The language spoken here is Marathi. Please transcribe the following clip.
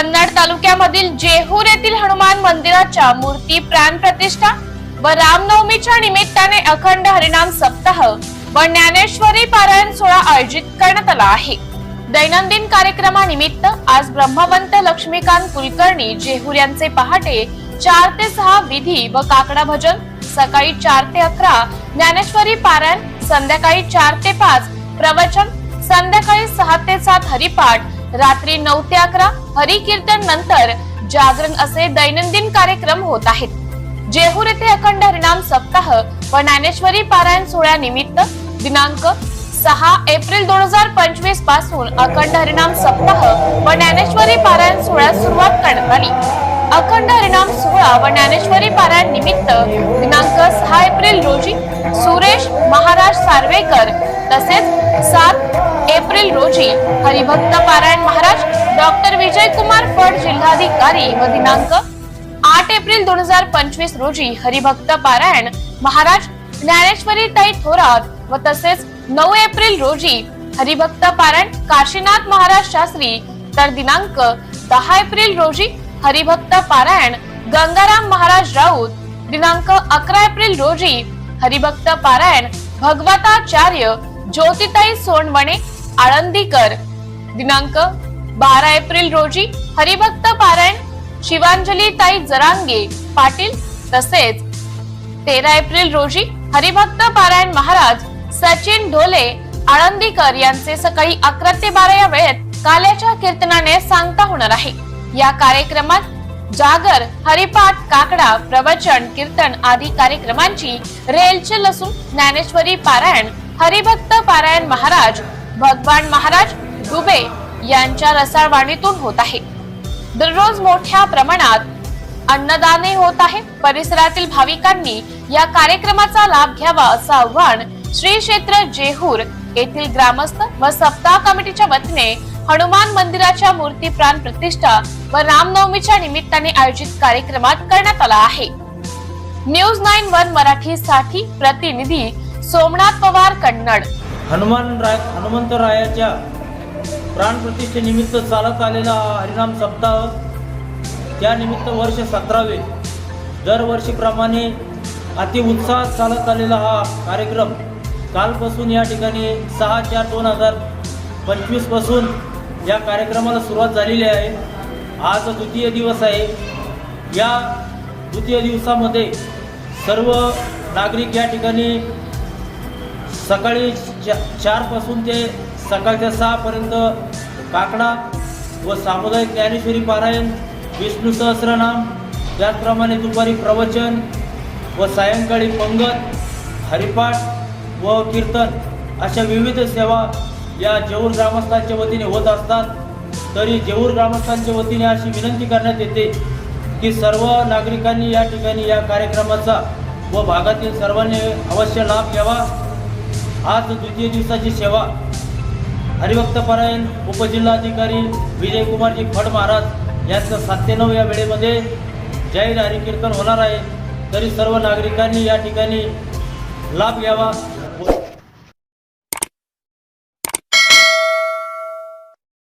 कन्नड तालुक्यामधील जेहूर येथील हनुमान मंदिराच्या मूर्ती प्राण प्रतिष्ठा व रामनवमीच्या निमित्ताने अखंड हरिनाम सप्ताह व ज्ञानेश्वरी पारायण सोहळा आयोजित करण्यात आला आहे. दैनंदिन कार्यक्रमानिमित्त आज ब्रह्मवंत लक्ष्मीकांत कुलकर्णी जेहूर यांचे पहाटे चार ते सहा विधी व काकडा भजन सकाळी चार ते अकरा ज्ञानेश्वरी पारायण संध्याकाळी चार ते पाच प्रवचन संध्याकाळी सहा ते सात हरिपाठ रात्री नऊ ते अकरा हरिकीर्तन नंतर जागरण असे दैनंदिन कार्यक्रम होत आहेत. जेहूर येथे अखंड हरिनाम सप्ताह व ज्ञानेश्वरी पारायण सोहळ्यानिमित्त दिनांक सहा एप्रिल दोन हजार पंचवीसपासून अखंड हरिनाम सप्ताह व ज्ञानेश्वरी पारायण सोहळ्यास सुरुवात करण्यात आली. अखंड हरिनाम सोहळा व ज्ञानेश्वरी पारायण निमित्त दिनांक सहा एप्रिल रोजी सुरेश महाराज सार्वेकर तसेच सात एप्रिल रोजी हरिभक्त पारायण महाराज डॉक्टर विजय कुमार फड जिल्हाधिकारी व दिनांक आठ एप्रिल दोन हजार पंचवीस रोजी हरिभक्त पारायण महाराज ज्ञानेश्वरी ताई थोरात व तसेच नऊ एप्रिल रोजी हरिभक्त पारायण काशीनाथ महाराज शास्त्री तर दिनांक दहा एप्रिल रोजी हरिभक्त पारायण गंगाराम महाराज राऊत दिनांक अकरा एप्रिल रोजी हरिभक्त पारायण भगवताचार्य ज्योतिताई सोनवणे आळंदीकर. दिनांक बारा एप्रिल रोजी हरिभक्त पारायण शिवांजली ताई जरांगे पाटील तसेच तेरा एप्रिल रोजी हरिभक्त पारायण महाराज सचिन ढोले आळंदीकर यांचे सकाळी अकरा ते बारा या वेळेत काल्याच्या कीर्तनाने सांगता होणार आहे. या कार्यक्रमात जागर हरिपाठ काकडा प्रवचन कीर्तन आदी कार्यक्रमांची रेलचेल असून ज्ञानेश्वरी पारायण हरिभक्त पारायण महाराज भगवान महाराज दुबे यांच्या रसाळवाणीतून होत आहे. दररोज मोठ्या प्रमाणात अन्नदानही होत आहे. परिसरातील भाविकांनी या कार्यक्रमाचा लाभ घ्यावा असं आव्हान श्री क्षेत्र जेहूर येथील ग्रामस्थ व सप्ताह कमिटीच्या वतीने हनुमान मंदिराच्या मूर्ती प्राण प्रतिष्ठा व रामनवमीच्या निमित्ताने आयोजित कार्यक्रमात करण्यात आला आहे. न्यूज नाईन वन मराठी साठी प्रतिनिधी सोमनाथ पवार कन्नड. हनुमान राय हनुमंतरायाच्या प्राणप्रतिष्ठेनिमित्त चालत आलेला हरिनाम सप्ताह त्यानिमित्त वर्ष सतरावे दरवर्षीप्रमाणे अतिउत्साहात चालत आलेला हा कार्यक्रम कालपासून या ठिकाणी सहा चार दोन हजार पंचवीसपासून या कार्यक्रमाला सुरुवात झालेली आहे. आज द्वितीय दिवस आहे या द्वितीय दिवसामध्ये सर्व नागरिक या ठिकाणी सकाळी चा चारपासून ते सकाळच्या सहापर्यंत काकडा व सामुदायिक ज्ञानेश्वरी पारायण विष्णू सहस्रनाम त्याचप्रमाणे दुपारी प्रवचन व सायंकाळी पंगत हरिपाठ व कीर्तन अशा विविध सेवा या जेऊर ग्रामस्थांच्या वतीने होत असतात. तरी जेऊर ग्रामस्थांच्या वतीने अशी विनंती करण्यात येते की सर्व नागरिकांनी या ठिकाणी या कार्यक्रमाचा व भागातील सर्वांनी अवश्य लाभ घ्यावा. आज द्वितीय दिवसाची सेवा हरिभक्तपरायण उपजिल्हाधिकारी विजयकुमारजी फड महाराज यांचं सात ते नऊ या वेळेमध्ये जाहीर हरिकीर्तन होणार आहे. तरी सर्व नागरिकांनी या ठिकाणी लाभ घ्यावा.